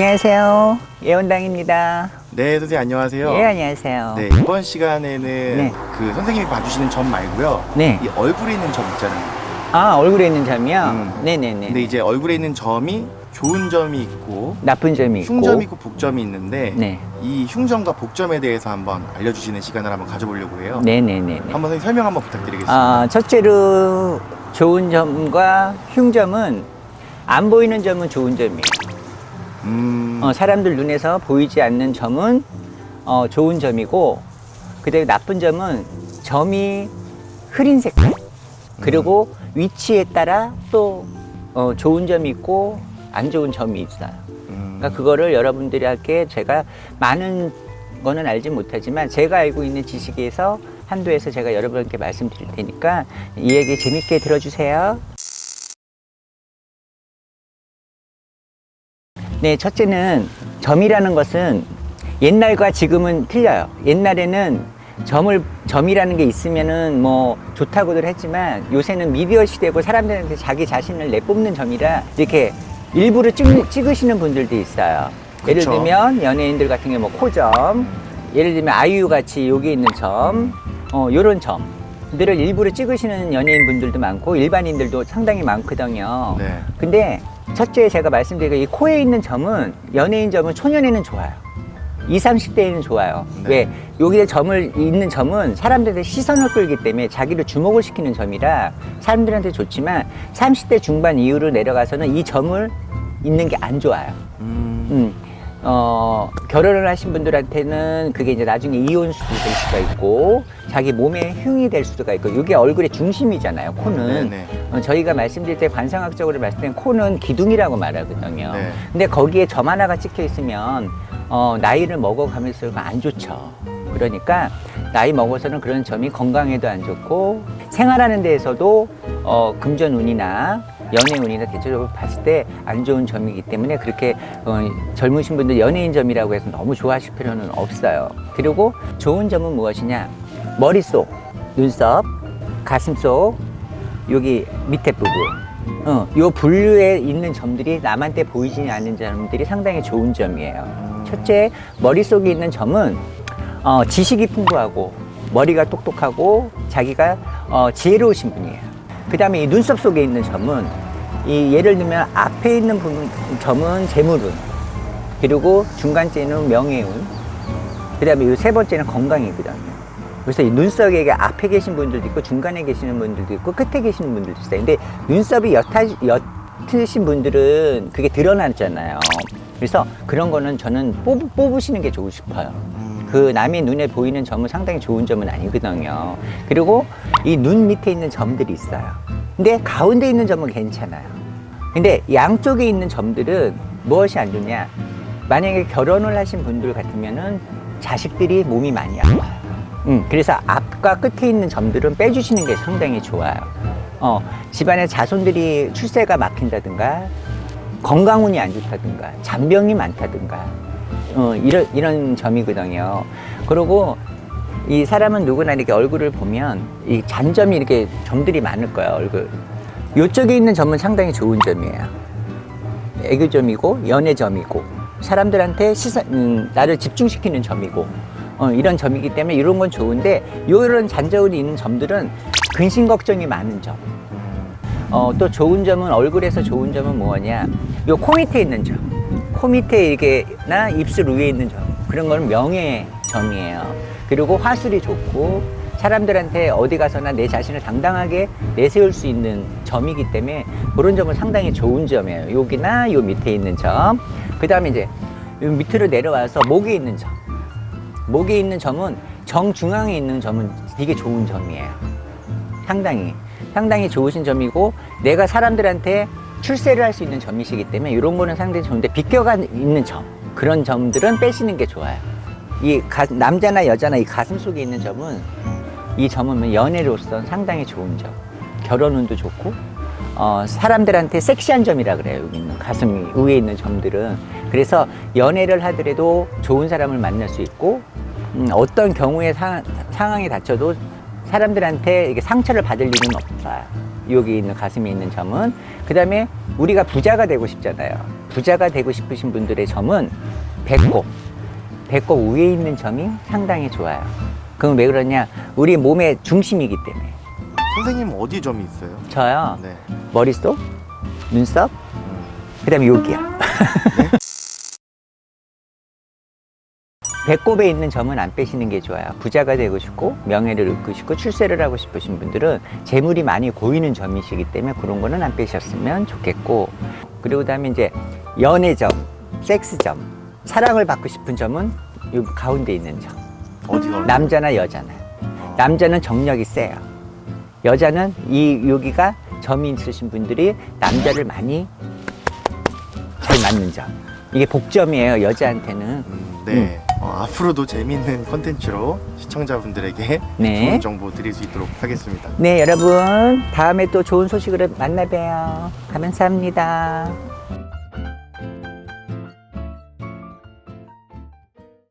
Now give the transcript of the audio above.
안녕하세요. 예원당입니다. 네, 선생님 안녕하세요. 예, 안녕하세요. 네, 이번 시간에는 네. 그 선생님이 봐주시는 점 말고요. 네. 이 얼굴에 있는 점 있잖아요. 아, 얼굴에 있는 점이요? 음. 네네네. 근데 이제 얼굴에 있는 점이 좋은 점이 있고 나쁜 점이 있고. 흉점이 있고 복점이 있는데 네. 이 흉점과 복점에 대해서 한번 알려주시는 시간을 한번 가져보려고 해요. 네네네. 한번 선생님 설명 한번 부탁드리겠습니다. 아, 첫째로 좋은 점과 흉점은 안 보이는 점은 좋은 점이에요. 음, 어, 사람들 눈에서 보이지 않는 점은 어, 좋은 점이고, 그다음에 나쁜 점은 점이 흐린 색깔. 그리고 위치에 따라 또 어, 좋은 점이 있고 안 좋은 점이 있어요. 음, 그러니까 그거를 여러분들에게 제가 많은 거는 알지 못하지만 제가 알고 있는 지식에서 한도에서 제가 여러분께 말씀드릴 테니까 이 얘기 재밌게 들어주세요. 네, 첫째는 점이라는 것은 옛날과 지금은 틀려요. 옛날에는 점을 점이라는 게 있으면은 뭐 좋다고들 했지만 요새는 미디어 시대고 사람들한테 자기 자신을 내뿜는 점이라 이렇게 일부러 찍, 찍으시는 분들도 있어요. 예를 그쵸. 들면 연예인들 같은 경우 뭐 코점, 예를 들면 아이유 같이 여기 있는 점, 어 요런 점들을 일부러 찍으시는 연예인 분들도 많고 일반인들도 상당히 많거든요. 네. 근데 첫째 제가 말씀드린 이 코에 있는 점은 연예인 점은 초년에는 좋아요. 20, 30대에는 좋아요. 네. 왜? 여기에 점을 있는 점은 사람들의 시선을 끌기 때문에 자기를 주목을 시키는 점이라 사람들한테 좋지만 30대 중반 이후로 내려가서는 이 점을 있는 게 안 좋아요. 음, 음, 어, 결혼을 하신 분들한테는 그게 이제 나중에 이혼 수도 될 수가 있고 자기 몸에 흉이 될 수가 있고 이게 얼굴의 중심이잖아요. 코는 네네. 어, 저희가 말씀드릴 때 관상학적으로 말씀 때 코는 기둥이라고 말하거든요. 네. 근데 거기에 점 하나가 찍혀 있으면 어, 나이를 먹어가면서 안 좋죠. 그러니까 나이 먹어서는 그런 점이 건강에도 안 좋고 생활하는 데에서도 어, 금전운이나 연애운이나 대체적으로 봤을 때 안 좋은 점이기 때문에 그렇게 어, 젊으신 분들 연예인 점이라고 해서 너무 좋아하실 필요는 없어요. 그리고 좋은 점은 무엇이냐? 머릿속, 눈썹, 가슴속, 여기 밑에 부분. 어, 요 분류에 있는 점들이 남한테 보이지 않는 점들이 상당히 좋은 점이에요. 첫째, 머릿속에 있는 점은 어, 지식이 풍부하고 머리가 똑똑하고 자기가 어, 지혜로우신 분이에요. 그 다음에 이 눈썹 속에 있는 점은 이 예를 들면 앞에 있는 부분, 점은 재물운, 그리고 중간째는 명예운, 그 다음에 이 세 번째는 건강이거든요. 그래서 이 눈썹에 앞에 계신 분들도 있고 중간에 계시는 분들도 있고 끝에 계시는 분들도 있어요. 근데 눈썹이 옅하, 옅으신 분들은 그게 드러나잖아요. 그래서 그런 거는 저는 뽑, 뽑으시는 게 좋고 싶어요. 음, 그 남의 눈에 보이는 점은 상당히 좋은 점은 아니거든요. 그리고 이 눈 밑에 있는 점들이 있어요. 근데 가운데 있는 점은 괜찮아요. 근데 양쪽에 있는 점들은 무엇이 안 좋냐? 만약에 결혼을 하신 분들 같으면은 자식들이 몸이 많이 아파요. 음, 그래서 앞과 끝에 있는 점들은 빼주시는 게 상당히 좋아요. 어, 집안에 자손들이 출세가 막힌다든가, 건강운이 안 좋다든가, 잔병이 많다든가, 어, 이런, 이런 점이거든요. 그리고 이 사람은 누구나 이렇게 얼굴을 보면 이 잔점이 이렇게 점들이 많을 거예요, 얼굴. 요쪽에 있는 점은 상당히 좋은 점이에요. 애교점이고, 연애점이고, 사람들한테 시선, 음, 나를 집중시키는 점이고, 어, 이런 점이기 때문에 이런 건 좋은데, 이런 잔저울이 있는 점들은 근심 걱정이 많은 점. 어, 또 좋은 점은 얼굴에서 좋은 점은 뭐냐? 요 코 밑에 있는 점. 코 밑에 이게나 입술 위에 있는 점. 그런 건 명예 점이에요. 그리고 화술이 좋고 사람들한테 어디 가서나 내 자신을 당당하게 내세울 수 있는 점이기 때문에 그런 점은 상당히 좋은 점이에요. 여기나 요 밑에 있는 점. 그 다음에 이제 요 밑으로 내려와서 목에 있는 점. 목에 있는 점은 정중앙에 있는 점은 되게 좋은 점이에요. 상당히 상당히 좋으신 점이고 내가 사람들한테 출세를 할 수 있는 점이시기 때문에 이런 거는 상당히 좋은데 비껴가 있는 점 그런 점들은 빼시는 게 좋아요. 이 가- 남자나 여자나 이 가슴 속에 있는 점은 이 점은 연애로서 상당히 좋은 점. 결혼 운도 좋고 어, 사람들한테 섹시한 점이라 그래요. 여기 있는 가슴 위에 있는 점들은 그래서 연애를 하더라도 좋은 사람을 만날 수 있고 음, 어떤 경우에 상, 상황이 닥쳐도 사람들한테 이게 상처를 받을 일은 없어요. 여기 있는 가슴에 있는 점은 그 다음에 우리가 부자가 되고 싶잖아요. 부자가 되고 싶으신 분들의 점은 배꼽, 배꼽 위에 있는 점이 상당히 좋아요. 그럼 왜 그러냐? 우리 몸의 중심이기 때문에. 선생님 어디 점이 있어요? 저요. 네. 머릿속, 눈썹, 음, 그다음에 여기요. 배꼽에 있는 점은 안 빼시는 게 좋아요. 부자가 되고 싶고 명예를 얻고 싶고 출세를 하고 싶으신 분들은 재물이 많이 고이는 점이시기 때문에 그런 거는 안 빼셨으면 좋겠고 그리고 그다음에 이제 연애점, 섹스점, 사랑을 받고 싶은 점은 이 가운데 있는 점. 어디가? 남자나 여자나. 어, 남자는 정력이 세요. 여자는 이 여기가 점이 있으신 분들이 남자를 많이 잘 맞는 점. 이게 복점이에요, 여자한테는. 음, 네. 어, 앞으로도 재미있는 컨텐츠로 시청자분들에게 네. 좋은 정보 드릴 수 있도록 하겠습니다. 네, 여러분. 다음에 또 좋은 소식으로 만나봬요. 감사합니다.